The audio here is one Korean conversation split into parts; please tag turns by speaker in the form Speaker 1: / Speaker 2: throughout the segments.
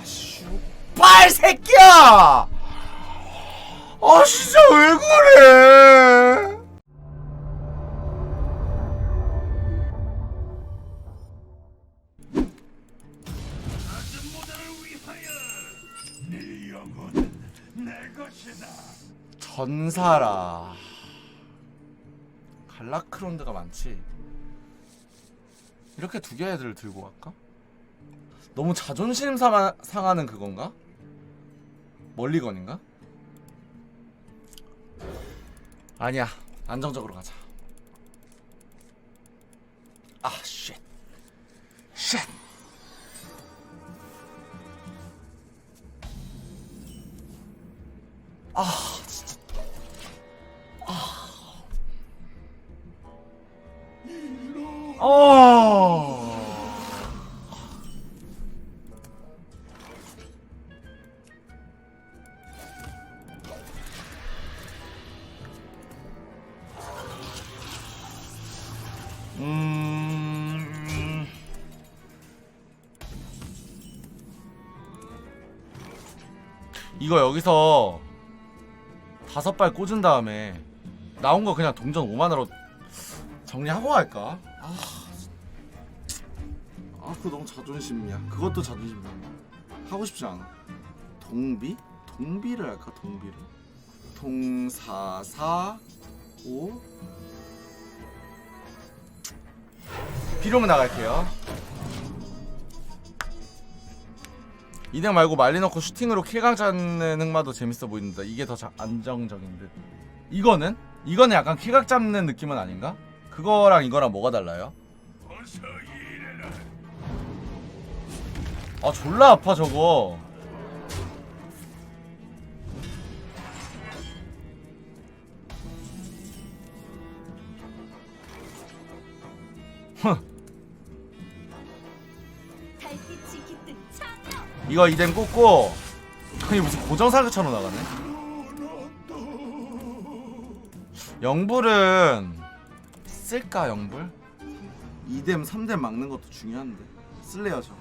Speaker 1: 아슈 빨 새끼야! 아 진짜 왜 그래? 전사라. 갈라크론드가 많지. 이렇게 두 개를 들고 갈까? 너무 자존심 상하, 상하는 그건가? 멀리건인가? 아니야 안정적으로 가자 아 쉣. 쉣. 아 진짜 아. 어. 이거 여기서 다섯 발 꽂은 다음에 나온 거 그냥 동전 5만으로 정리하고 갈까? 아, 아 그거 너무 자존심이야. 그것도 자존심이야. 하고 싶지 않아. 동비? 동비를 할까? 동비를? 동사사 오 비룡 나갈게요. 이등 말고 말리 넣고 슈팅으로 킬강 잡는 흑마도 재밌어 보인다. 이게 더 자- 안정적인 듯. 이거는? 이거는 약간 킬각 잡는 느낌은 아닌가? 그거랑 이거랑 뭐가 달라요? 아 졸라 아파 저거.
Speaker 2: 달
Speaker 1: 이거 이젠 꽂고 아니 무슨 고정사격처럼 나가네? 영불은 쓸까 영불? 2댐 3댐 막는 것도 중요한데. 쓸래요 저.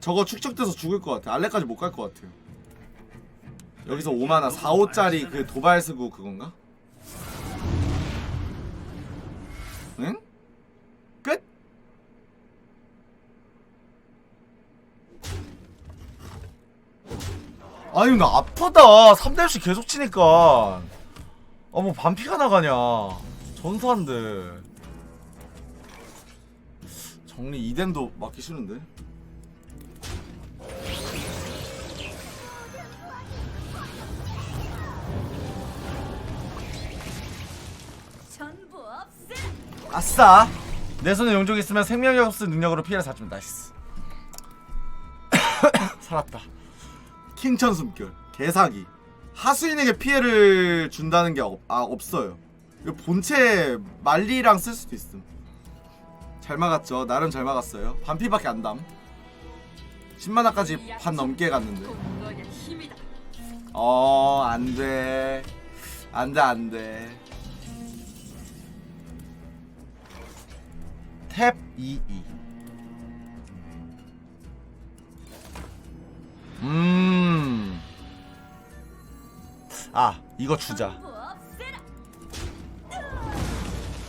Speaker 1: 저거 축적돼서 죽을 것 같아 알레까지 못 갈 것 같아요. 여기서 5만원 4, 5짜리 그 도발 쓰고 그건가? 응? 끝? 아니 나 아프다. 3대씩 계속 치니까. 아뭐 반피가 나가냐. 전사인데. 정리 2댐도 맞기 싫은데? 아싸. 내 손에 용족이 있으면 생명력 없을 능력으로 피해를 사주면 나이스 살았다 킹천 숨결 개사기. 하수인에게 피해를 준다는 게 없, 아, 없어요. 본체 말리랑 쓸 수도 있음. 잘 막았죠. 나름 잘 막았어요. 반피밖에 안 담. 10만화까지 반 넘게 갔는데.
Speaker 2: 공건의 힘이다
Speaker 1: 어 안 돼. 안 돼 안 돼. 탭 22. 음. 이거 주자.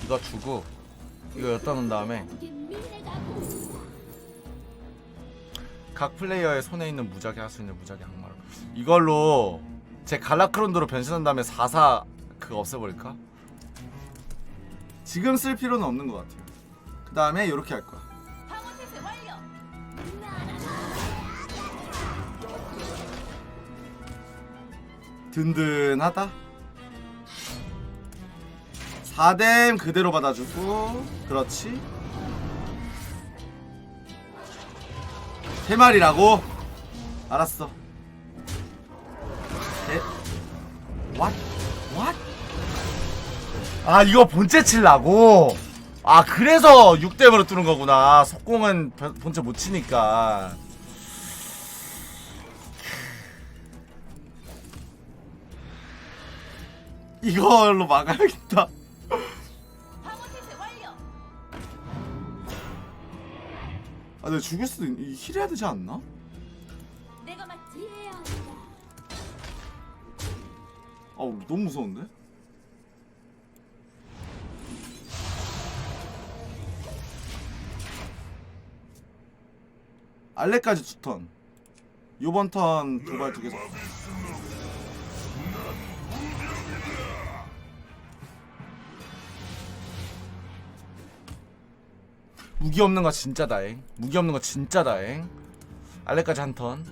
Speaker 1: 이거 주고 이거 엿다 놓은 다음에 각 플레이어의 손에 있는 무작위 할 수 있는 무작위 항마를 이걸로 제 갈라크론드로 변신한 다음에 44 그거 없애버릴까? 지금 쓸 필요는 없는 것 같아요. 그 다음에 이렇게 할 거야. 든든하다. 4댐 그대로 받아주고 그렇지. 세 마리라고? 알았어. 에? What? What? 아 이거 본체 칠라고? 아 그래서 6댐으로 뚫은 거구나. 속공은 벼- 본체 못 치니까. 이걸로 막아야겠다. 아, 내가 죽일 수도 있... 힐해야 되지 않나? 아, 너무 무서운데? 알레까지 두턴 요번 턴 도발 두개 속 무기 없는 거 진짜 다행. 무기 없는 거 진짜 다행. 알레까지 한 턴.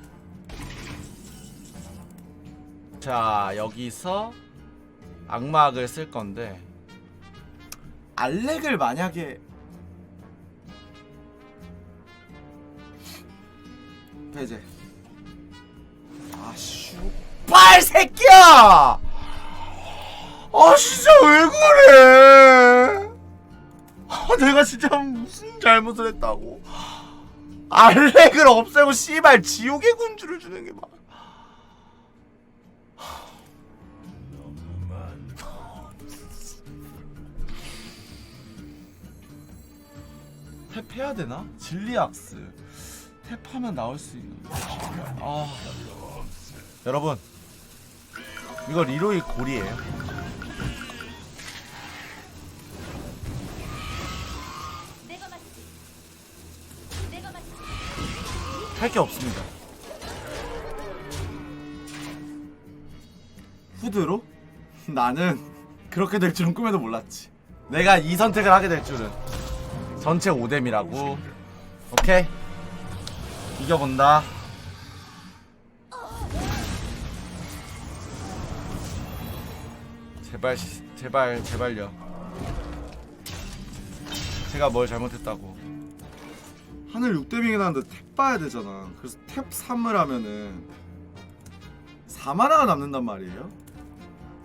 Speaker 1: 자 여기서 악마학을 쓸 건데 알렉을 만약에 배제 아슈 빨 새끼야 아 진짜 왜 그래 아 내가 진짜 무슨 잘못을 했다고. 알렉을 없애고 씨발 지옥의 군주를 주는 게 막. 탭해야 되나? 진리악스. 탭하면 나올 수 있는 아. 여러분 이거 리로이 골이에요 할 게 없습니다. 후드로? 나는 그렇게 될 줄은 꿈에도 몰랐지. 내가 이 선택을 하게 될 줄은. 전체 5뎀이라고. 오케이. 이겨본다. 제발 시- 제발 제발요. 제가 뭘 잘못했다고 하늘 6뎀이긴 한데 탭 봐야 되잖아. 그래서 탭 3을 하면은 4만화가 남는단 말이에요.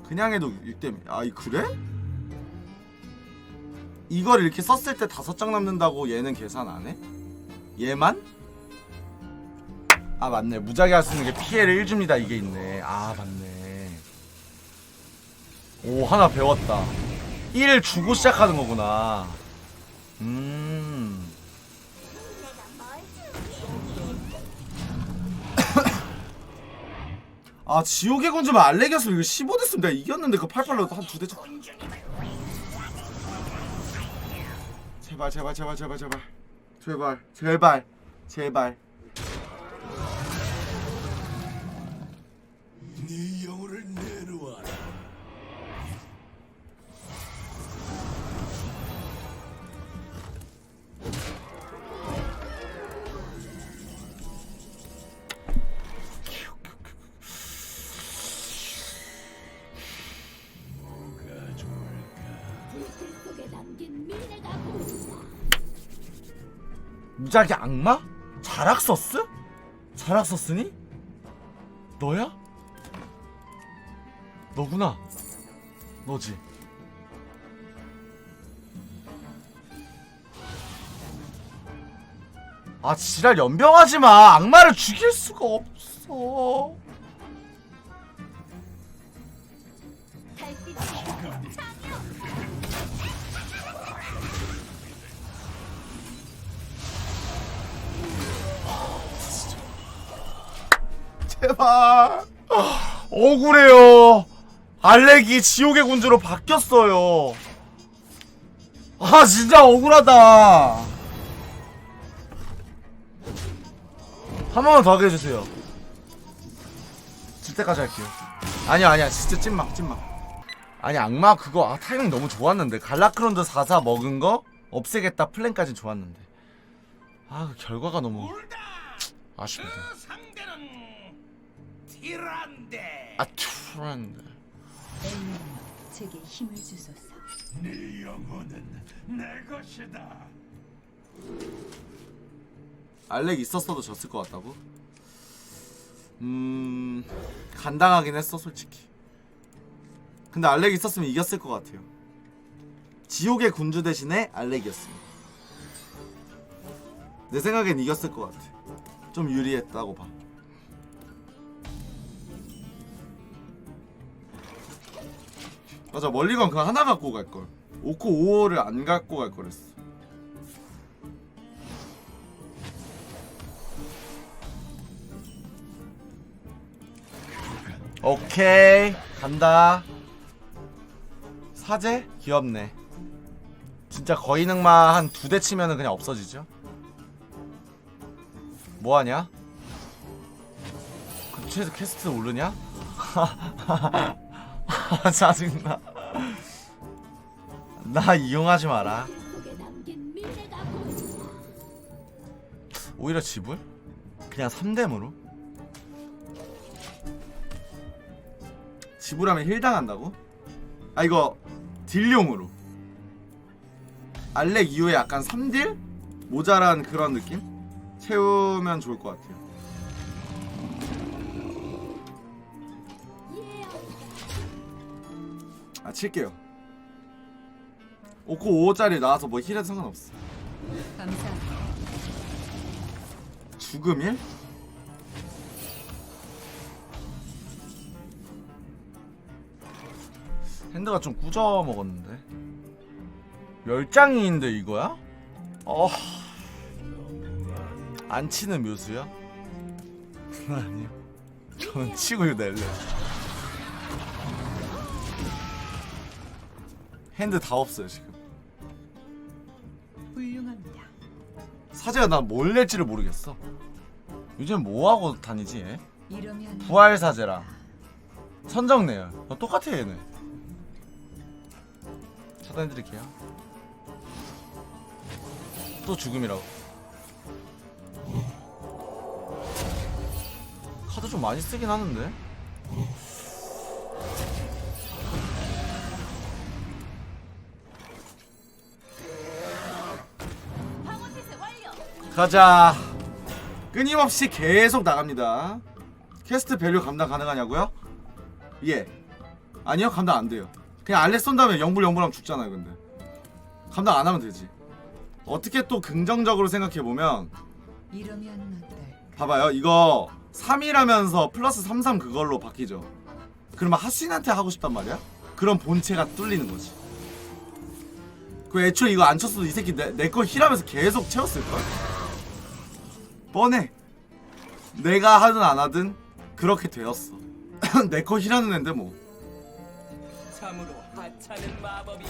Speaker 1: 그냥 해도 6뎀 아 이- 그래? 이걸 이렇게 썼을 때 다섯 장 남는다고 얘는 계산 안 해? 얘만? 아 맞네. 무작위 할 수 있는 게 피해를 1줍니다. 이게 있네. 아 맞네. 오 하나 배웠다. 1 주고 시작하는 거구나. 음 아 지옥의 건주면 알렉이었으면 이거 15 됐으면 내가 이겼는데 그 88로 한 두 대 쳤... 제발 제발 제발 제발 제발. 제발 제발 제발 무작위 악마? 자락서스? 자락서스니? 너야? 너구나 너지 아 지랄 연병하지 마 악마를 죽일 수가 없어 제발. 억울해요. 알렉이 지옥의 군주로 바뀌었어요. 아 진짜 억울하다. 한 번만 더 하게 해주세요. 질 때까지 할게요. 아니야 아니야. 진짜 찐막 찐막. 아니 악마 그거 아 타이밍 너무 좋았는데. 갈라크론드 44 먹은 거 없애겠다 플랜까진 좋았는데. 아 그 결과가 너무 아쉽다
Speaker 3: 그 티란데.
Speaker 1: 아 트렌드
Speaker 2: 제게 힘을 주소서.
Speaker 3: 네 영혼은 내 것이다.
Speaker 1: 알렉 있었어도 졌을 것 같다고? 음 간당하긴 했어 솔직히 근데 알렉 있었으면 이겼을 것 같아요 지옥의 군주 대신에 알렉이었습니다 내 생각엔 이겼을 것 같아 좀 유리했다고 봐 맞아 멀리건 그거 하나 갖고 갈걸 오코 5호를 안 갖고 갈 거랬어 오케이 간다 사제? 귀엽네 진짜 거인흑마 한 두 대 치면은 그냥 없어지죠 뭐하냐? 그 급체에서 캐스트 오르냐? 짜증나 나 이용하지 마라. 오히려 지불? 그냥 3댐으로? 지불하면 힐 당한다고? 아 이거 딜용으로 알렉 이후에 약간 3딜? 모자란 그런 느낌? 채우면 좋을 것 같아요 아 칠게요 5코 5호짜리 나와서 뭐 힐해도 상관없어
Speaker 2: 감사합니다.
Speaker 1: 죽음 일? 핸드가 좀 꾸져 먹었는데 열장인데 이거야? 어. 안 치는 묘수야? 아니요. 저는 치고 낼래. 핸드 다 없어요 지금.
Speaker 2: 훌륭합니다.
Speaker 1: 사제가 난 뭘 낼지를 모르겠어. 요즘 뭐 하고 다니지 얘?
Speaker 2: 이러면
Speaker 1: 부활 사제랑 선정내요. 어, 똑같아 얘네. 차단해드릴게요. 또 죽음이라고. 카드 좀 많이 쓰긴 하는데. 가자. 끊임없이 계속 나갑니다. 캐스트 밸류 감당 가능하냐고요? 예. 아니요, 감당 안 돼요. 그냥 알레 쏜 다음에 영불 영불하면 죽잖아요, 근데. 감당 안 하면 되지. 어떻게 또 긍정적으로 생각해 보면
Speaker 2: 이러면 어떨까?
Speaker 1: 봐봐요. 이거 3이라면서 플러스 33 그걸로 바뀌죠. 그러면 하수인한테 하고 싶단 말이야? 그럼 본체가 뚫리는 거지. 그 애초에 이거 안 쳤어도 이 새끼 내 거 힐하면서 계속 채웠을걸? 뻔해. 내가 하든 안 하든 그렇게 되었어. 내거 힐하는 앤데 뭐.
Speaker 4: 참으로 하찮은 마법이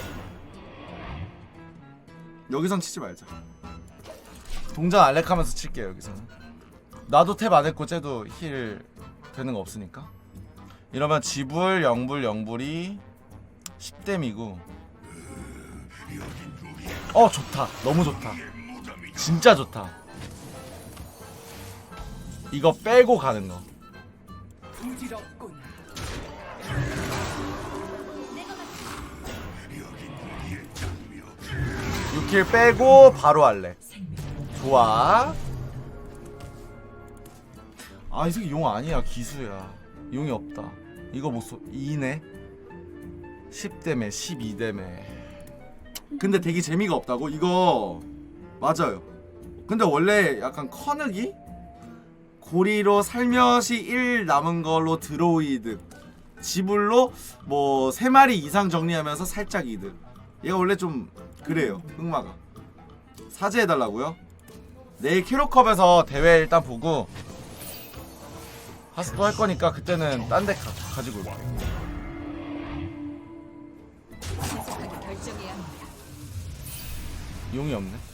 Speaker 1: 여기선 치지 말자. 동전 알렉 하면서 칠게요 여기서는. 나도 탭 안 했고 쟤도 힐 되는 거 없으니까. 이러면 지불, 영불, 영불이 10댐이고. 어 좋다. 너무 좋다. 진짜 좋다. 이거 빼고 가는 거. 6킬 빼고 바로 할래. 좋아. 아, 이 새끼 용 아니야. 기수야. 용이 없다. 이거 못 쏘. 2네. 10대매, 12대매. 근데 되게 재미가 없다고? 이거 맞아요. 근데 원래 약간 커넥이 고리로 살며시 1 남은 걸로 드로우 이득. 지불로 뭐 3마리 이상 정리하면서 살짝 이득. 얘가 원래 좀 그래요. 흑마가. 사죄해달라고요? 내일 캐로컵에서 대회 일단 보고 하스도 할 거니까 그때는 딴 데 가지고 올게. 용이 없네.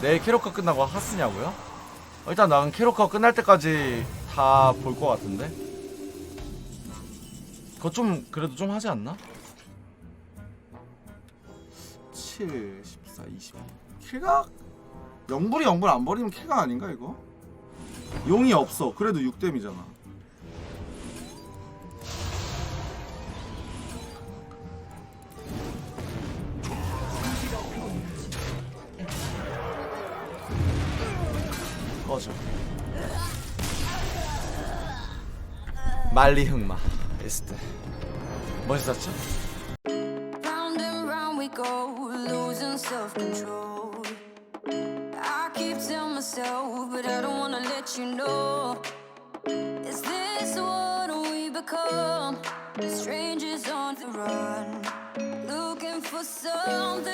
Speaker 1: 내일 캐로컵 끝나고 하스냐고요? 어, 일단 나는 캐로컵 끝날 때까지 다 볼 것 같은데. 그거 좀 그래도 좀 하지 않나? 7, 14, 22. 킬각? 영불이 영불 안 버리면 킬각 아닌가 이거? 용이 없어. 그래도 6댐이잖아. 꺼져. 말리 흑마 에스테 멋있었죠?
Speaker 5: Round and round we go, losing self control. I keep telling myself, but I don't wanna let you know. Is this what we become? Strangers on the run, looking for something.